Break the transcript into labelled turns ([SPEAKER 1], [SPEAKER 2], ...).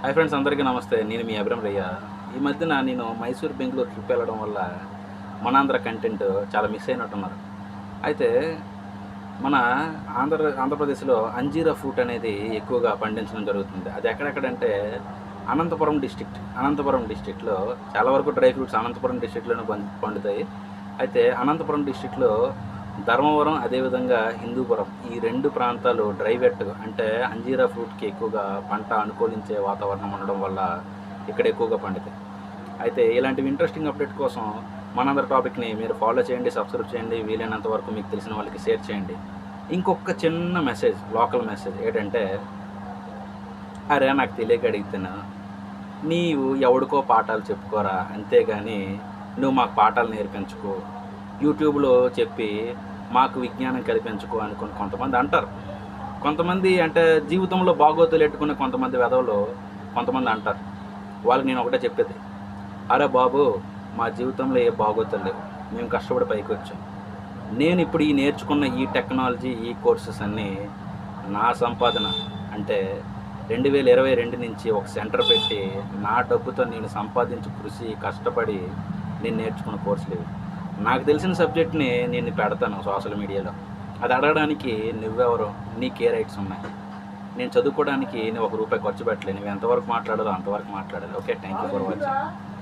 [SPEAKER 1] Hi friends అందరికీ నమస్తే. నేను మీ అభిరామ్ రయ్య ఈ మధ్యన నేను మైసూర్ బెంగళూరు ట్రిప్ వెళ్ళడం వల్ల మనాంధ్ర కంటెంట్ చాలా మిస్ అయినట్టున్నారు. అయితే మన ఆంధ్ర ఆంధ్రప్రదేశ్లో అంజీరా ఫ్రూట్ అనేది ఎక్కువగా పండించడం జరుగుతుంది. అది ఎక్కడెక్కడంటే అనంతపురం డిస్టిక్ట్ అనంతపురం డిస్టిక్లో చాలా వరకు డ్రై ఫ్రూట్స్ అనంతపురం డిస్టిక్లోనే పం- పండుతాయి. అయితే అనంతపురం డిస్టిక్లో ధర్మవరం అదేవిధంగా హిందూపురం ఈ రెండు ప్రాంతాలు డ్రై వెట్ అంటే అంజీరా ఫ్రూట్కి ఎక్కువగా పంట అనుకూలించే వాతావరణం ఉండడం వల్ల ఇక్కడ ఎక్కువగా పండుతాయి. అయితే ఇలాంటివి ఇంట్రెస్టింగ్ అప్డేట్ కోసం మనందరి టాపిక్ని మీరు ఫాలో చేయండి సబ్స్క్రైబ్ చేయండి వీలైనంత వరకు మీకు తెలిసిన వాళ్ళకి షేర్ చేయండి. ఇంకొక చిన్న మెసేజ్ లోకల్ మెసేజ్ ఏంటంటే అరే నాకు తెలియక అడిగితేనా? నీవు ఎవడికో పాఠాలు చెప్పుకోరా? అంతేగాని నువ్వు మాకు పాఠాలు నేర్పించుకో. యూట్యూబ్లో చెప్పి మాకు విజ్ఞానం కల్పించుకో అనుకుని కొంతమంది అంటారు. కొంతమంది అంటే జీవితంలో బాగోతులు పెట్టుకునే కొంతమంది వెధవులు కొంతమంది అంటారు. వాళ్ళకి నేను ఒకటే చెప్పేది. అరే బాబు మా జీవితంలో ఏ బాగోతులు లేవు. మేము కష్టపడి పైకి వచ్చాం. నేను ఇప్పుడు ఈ నేర్చుకున్న ఈ టెక్నాలజీ ఈ కోర్సెస్ అన్నీ నా సంపాదన. అంటే రెండు వేల ఇరవై రెండు నుంచి ఒక సెంటర్ పెట్టి నా డబ్బుతో నేను సంపాదించి కృషి కష్టపడి నేను నేర్చుకున్న కోర్సులు ఇవి. నాకు తెలిసిన సబ్జెక్ట్ని నేను పెడతాను సోషల్ మీడియాలో. అది అడగడానికి నువ్వెవరు? నీకే రైట్స్ ఉన్నాయి. నేను చదువుకోవడానికి నేను ఒక రూపాయి ఖర్చు పెట్టలేను నువ్వు ఎంతవరకు మాట్లాడాలో అంతవరకు మాట్లాడాలి. Okay thank you for watching.